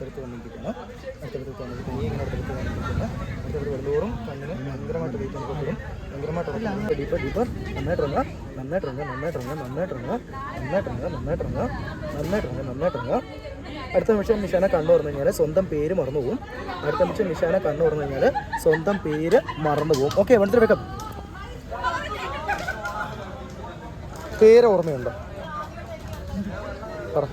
അടുത്തടുത്ത് വന്നിരിക്കുന്നു. അടുത്തടുത്ത് വന്നിരിക്കുന്നു. ഇങ്ങനെ അടുത്തടുത്ത് വന്നിരിക്കുന്നു. അടുത്തടുത്ത് വരുന്നതോറും കണ്ണിന് ഭയങ്കരമായിട്ട് വെയിറ്റ് അനുഭവപ്പെടും ഭയങ്കരമായിട്ട് ഡീപ്പർ ഡീപ്പർ നന്നായിട്ടിറങ്ങുക നന്നായിട്ടിറങ്ങുക നന്നായിട്ടിറങ്ങുക നന്നായിട്ടിറങ്ങുക നന്നായിട്ടിറങ്ങുക നന്നായിട്ടിറങ്ങുക നന്നായിട്ടിറങ്ങുക നന്നായിട്ടിറങ്ങുക അടുത്ത നിമിഷം നിഷാന കണ്ണു പറഞ്ഞു കഴിഞ്ഞാൽ സ്വന്തം പേര് മറന്നു പോകും അടുത്ത നിമിഷം നിഷാന കണ്ണു പറഞ്ഞു കഴിഞ്ഞാൽ സ്വന്തം പേര് മറന്നു പോകും ഓക്കെ വണ്ടി വെക്കാം പേര് ഓർമ്മയുണ്ടോ? പറ.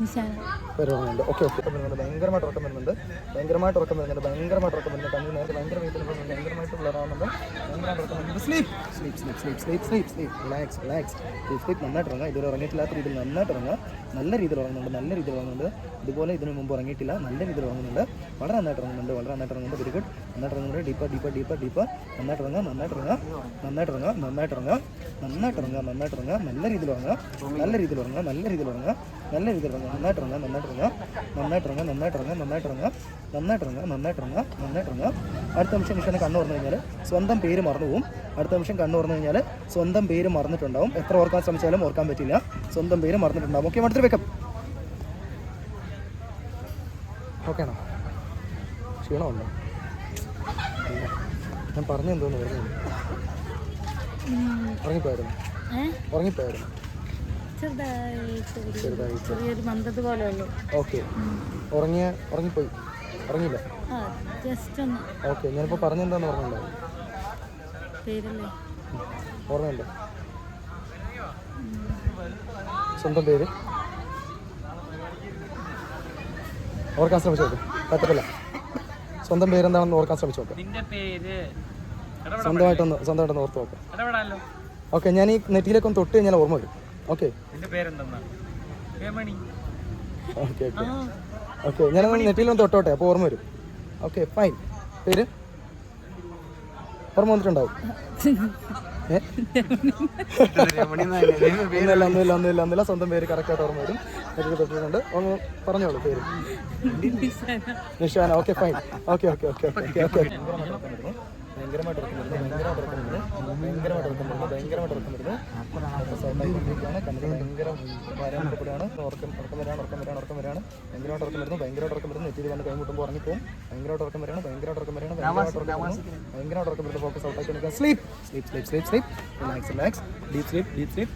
ഓർമ്മയുണ്ട് ഓക്കെ ഓക്കെ. വരുന്നുണ്ട്. ഭയങ്കരമായിട്ട് ഉറക്കം വരുന്നുണ്ട്. ഭയങ്കരമായിട്ട് ഉറക്കം വരുന്നുണ്ട്. ഭയങ്കരമായിട്ട് ഉറക്കം വരുന്നുണ്ട്. കണ്ണിന് നേരത്തെ ഭയങ്കര വെയിറ്റ് വരുന്നുണ്ട് ഭയങ്കരമായിട്ട് ഉള്ളതാവുന്നുണ്ട് ഭയങ്കരമായിട്ട് ഉറക്കം വരുന്നുണ്ട്. Sleep sleep sleep sleep sleep sleep sleep relax relax sleep sleep നന്നായിട്ട് ഇറങ്ങുക ഇതുവരെ ഉറങ്ങിയിട്ടില്ലാത്ത രീതിയിൽ നന്നായിട്ട് ഇറങ്ങുക നല്ല രീതിയിൽ ഉറങ്ങുന്നുണ്ട്. നല്ല രീതിയിൽ ഉറങ്ങുന്നുണ്ട്. ഇതുപോലെ ഇതിനു മുമ്പ് ഉറങ്ങിയിട്ടില്ല. നല്ല രീതിയിൽ ഉറങ്ങുന്നുണ്ട്. വളരെ നന്നായിട്ട് ഇറങ്ങുന്നുണ്ട് വളരെ നന്നായിട്ട് ഇറങ്ങുന്നുണ്ട് വെരി ഗുഡ് നന്നായിട്ട് ഇറങ്ങുന്നുണ്ട് ഡീപ്പർ ഡീപ്പർ ഡീപ്പർ ഡീപ്പർ നന്നായിട്ട് ഇറങ്ങുക നന്നായിട്ട് ഇറങ്ങുക നന്നായിട്ട് ഇറങ്ങുക നന്നായിട്ട് ഇറങ്ങുക നന്നായിട്ട് ഇറങ്ങുക നന്നായിട്ട് ഇറങ്ങുക നല്ല രീതിയിൽ ഉറങ്ങുക. നല്ല രീതിയിൽ ഉറങ്ങുക. നല്ല രീതിയിൽ ഉറങ്ങുക. നല്ല രീതിയിൽ ഇറങ്ങുക നന്നായിട്ടിറങ്ങുക നന്നായിട്ടിറങ്ങുക നന്നായിട്ടിറങ്ങുക നന്നായിട്ടിറങ്ങുക നന്നായിട്ടിറങ്ങുക നന്നായിട്ടിറങ്ങുക നന്നായിട്ടിറങ്ങുക അടുത്ത നിമിഷം നിമിഷം കണ്ണു പറഞ്ഞു കഴിഞ്ഞാൽ സ്വന്തം പേര് മറന്നു പോകും അടുത്ത നിമിഷം കണ്ണു പറഞ്ഞു കഴിഞ്ഞാൽ സ്വന്തം പേര് മറന്നിട്ടുണ്ടാവും. എത്ര ഓർക്കാൻ ശ്രമിച്ചാലും ഓർക്കാൻ പറ്റില്ല. സ്വന്തം പേര് മറന്നിട്ടുണ്ടാവും. ഓക്കെ അടുത്തൊരു വെക്കം ഓക്കെ ആണോ? ക്ഷീണമുണ്ടോ? ഞാൻ പറഞ്ഞെന്തോന്ന് പറഞ്ഞു ഉറങ്ങിപ്പോയായിരുന്നു? ഉറങ്ങിപ്പോയായിരുന്നു? ചെറുതായിട്ട് ഒരു ചെറുതായിട്ട് ചെറിയൊരു മന്ദത് പോലെ ഉള്ളു. ഓക്കെ. ഉറങ്ങിയ ഉറങ്ങിപ്പോയി. ഉറങ്ങിയില്ല? ആ ജസ്റ്റ് ഒന്ന്. ഓക്കെ ഞാനിപ്പോൾ പറഞ്ഞെന്താന്ന് ഓർമ്മയുണ്ടോ? പേരല്ലേ? ഓർമ്മയുണ്ടോ. സ്വന്തം പേര്? ഓർക്കാൻ ശ്രമിച്ചോക്ക് പറ്റത്തില്ല. സ്വന്തം പേരെന്താണെന്ന് ഓർക്കാൻ ശ്രമിച്ചോക്ക് നിന്റെ പേര്. സ്വന്തമായിട്ടൊന്ന് സ്വന്തമായിട്ടൊന്ന് ഓർത്ത് നോക്ക്. ഓക്കെ ഞാൻ ഈ നെറ്റിയിലേക്ക് ഒന്ന് തൊട്ട് കഴിഞ്ഞാൽ ഓർമ്മ വരും. ഓക്കെ നിന്റെ പേരെന്തെന്നാ? പേമണി ഓക്കെ ഓക്കെ ഓക്കെ ഞാനൊന്ന് നെറ്റിയിലൊന്ന് തൊട്ടോട്ടെ അപ്പോൾ ഓർമ്മ വരും. ഓക്കെ ഫൈൻ പേര്? ഓർമ്മ വന്നിട്ടുണ്ടാവും. ഏ? ഒന്നുമില്ല ഒന്നുമില്ല ഒന്നുമില്ല ഒന്നുമില്ല. സ്വന്തം പേര് കറക്റ്റായിട്ട് ഓർമ്മ വരും. നെറ്റിൽ തൊട്ടിട്ടുണ്ട്. ഒന്ന് പറഞ്ഞോളൂ പേര്. Nishana. Okay fine okay okay okay okay okay ഭയങ്കരമായിട്ട് ഇറക്കം വരുന്നു ഭയങ്കരമായിട്ട് ഇറക്കം വരുന്നു ഭയങ്കരമായിട്ട് ഇറക്കം വരുന്നു ഭയങ്കരമായിട്ട് ഇറക്കം വരുന്നു ഭയങ്കര ഉറക്കം ഉറക്കം ഉറക്കം വരുന്നു വരുന്നു വന്ന് ഫോക്കസ് ഡീപ് ഡീപ് ഡീപ്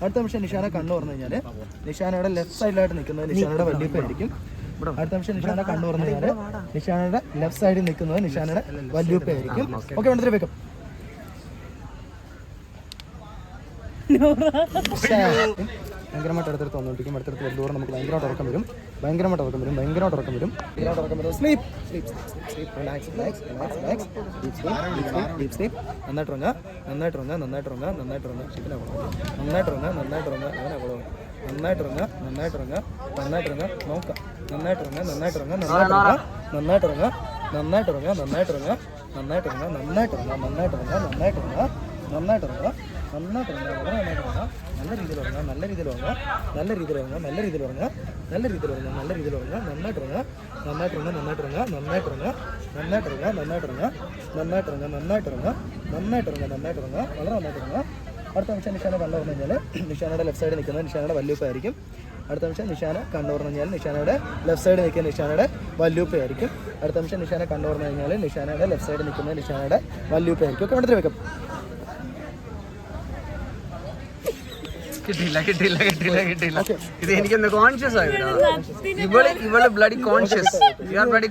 അടുത്ത നിമിഷം നിഷാന കണ്ണു പറഞ്ഞു കഴിഞ്ഞാൽ നിഷാനയുടെ ലെഫ്റ്റ് സൈഡിലായിട്ട് നിൽക്കുന്നത് നിഷാനയുടെ വല്യപ്പായിരിക്കും അടുത്ത നിമിഷം നിഷാന കണ്ണു പറഞ്ഞു കഴിഞ്ഞാൽ നിഷാനയുടെ ലെഫ്റ്റ് സൈഡിൽ നിൽക്കുന്നത് നിഷാനയുടെ വല്യപ്പായിരിക്കും ഓക്കെ വേണ്ടത് വെക്കും ഭയങ്കരമായിട്ട് അടുത്തടുത്ത് വന്നോണ്ടിരിക്കും അടുത്തടുത്ത് വരുന്നതോറും നമുക്ക് ഭയങ്കരമായിട്ട് ഉറക്കം വരും ഭയങ്കരമായിട്ട് ഉറക്കം വരും ഭയങ്കരമായിട്ട് ഉറക്കം വരും ഉറക്കം വരും sleep sleep sleep relax relax relax relax deep sleep deep sleep നന്നായിട്ട് ഉറങ്ങുക നന്നായിട്ട് ഉറങ്ങുക നന്നായിട്ട് ഉറങ്ങുക നന്നായിട്ട് ഉറങ്ങുക ഷിപ്പിനെ നന്നായിട്ട് ഉറങ്ങുക നന്നായിട്ട് ഉറങ്ങുക അവനെ കുളവും നന്നായിട്ട് ഉറങ്ങുക നന്നായിട്ട് ഉറങ്ങുക നന്നായിട്ട് ഉറങ്ങുക നോക്കാം നന്നായിട്ട് ഉറങ്ങുക നന്നായിട്ട് ഉറങ്ങുക നന്നായിട്ട് ഉറങ്ങുക നന്നായിട്ട് ഉറങ്ങുക നന്നായിട്ട് ഉറങ്ങുക നന്നായിട്ട് ഉറങ്ങുക നന്നായിട്ട് ഉറങ്ങുക നന്നായിട്ട് ഉറങ്ങുക നന്നായിട്ട് ഉറങ്ങുക നന്നായിട്ട് ഉറങ്ങുക നന്നായിട്ട് ഉറങ്ങുക വളരെ നന്നായിട്ട് ഉറങ്ങുക നല്ല രീതിയിൽ ഉറങ്ങുക നല്ല രീതിയിൽ ഉറങ്ങുക നല്ല രീതിയിൽ ഉറങ്ങുക നല്ല രീതിയിൽ ഉറങ്ങുക നല്ല രീതിയിൽ ഉറങ്ങുക നല്ല രീതിയിൽ ഉറങ്ങുക നന്നായിട്ട് ഉറങ്ങുക നന്നായിട്ട് ഉറങ്ങുക നന്നായിട്ട് ഉറങ്ങുക നന്നായിട്ട് ഉറങ്ങുക നന്നായിട്ട് ഉറങ്ങുക നന്നായിട്ട് ഉറങ്ങുക നന്നായിട്ട് ഉറങ്ങുക നന്നായിട്ട് ഉറങ്ങുക നന്നായിട്ട് ഉറങ്ങുക നന്നായിട്ട് ഉറങ്ങുക വളരെ നന്നായിട്ട് ഉറങ്ങുക അടുത്ത നിമിഷം നിഷാന കണ്ടു പറഞ്ഞു കഴിഞ്ഞാൽ നിഷാനയുടെ ലെഫ്റ്റ് സൈഡിൽ നിൽക്കുന്നത് നിഷാനയുടെ വല്യൂപ്പായിരിക്കും അടുത്ത നിമിഷം നിഷാന കണ്ടു പറഞ്ഞു കഴിഞ്ഞാൽ നിഷാനയുടെ ലെഫ്റ്റ് സൈഡിൽ നിൽക്കുന്ന നിഷാനയുടെ വല്യൂപ്പയായിരിക്കും അടുത്ത നിമിഷം നിഷാന കണ്ടു പറഞ്ഞു കഴിഞ്ഞാൽ നിഷാനയുടെ ലെഫ്റ്റ് സൈഡിൽ നിൽക്കുന്ന നിഷാനയുടെ വല്യൂപ്പയായിരിക്കും ഒക്കെ അടുത്ത് വെക്കാം കിട്ടിയില്ല കിട്ടിയില്ല കിട്ടിയില്ല കിട്ടിയില്ല. ഇത് എനിക്കൊന്ന് കോൺഷ്യസ് ആയി ഇവൾ ഇവൾ bloody conscious you are bloody